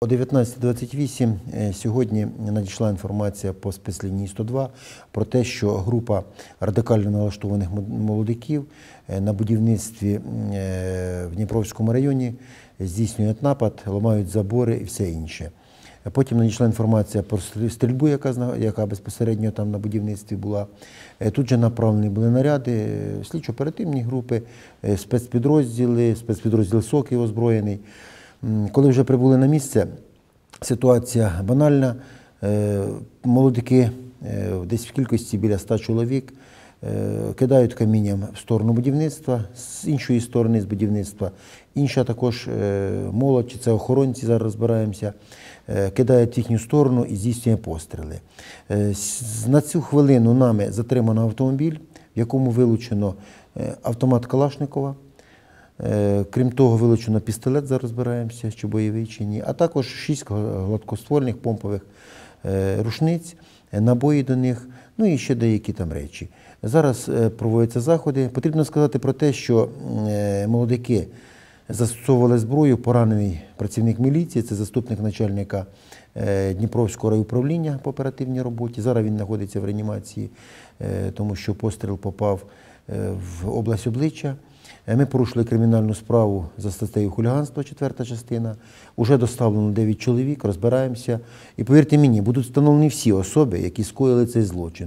О 19.28 е, сьогодні надійшла інформація по спецлінії 102 про те, що група радикально налаштованих молодиків е, на будівництві е, в Дніпровському районі здійснюють напад, ламають забори і все інше. Потім надійшла інформація про стрільбу, яка, яка безпосередньо там на будівництві була. Тут же направлені були наряди, слідчо-оперативні групи, спецпідрозділи, спецпідрозділ СОКів озброєний. Коли вже прибули на місце, ситуація банальна. Е, Молодики е, десь в кількості біля 100 чоловік е, кидають камінням в сторону будівництва, з іншої сторони з будівництва. Інша також молодь, чи це охоронці, зараз розбираємося, кидають в їхню сторону і здійснює постріли. На цю хвилину нами затримано автомобіль, в якому вилучено автомат Калашникова. Е, Крім того, вилучено пістолет, зараз розбираємося, чи бойовий чи ні, а також шість гладкоствольних помпових е, рушниць, е, набої до них, ну і ще деякі там речі. Зараз проводяться заходи. Потрібно сказати про те, що молодики застосовували зброю, поранений працівник міліції, це заступник начальника Дніпровського райуправління по оперативній роботі. Зараз він знаходиться в реанімації, тому що постріл попав в область обличчя. Е, Ми порушили кримінальну справу за статтею хуліганства, четверта частина. Уже доставлено 9 чоловік, розбираємося. І повірте мені, будуть встановлені всі особи, які скоїли цей злочин.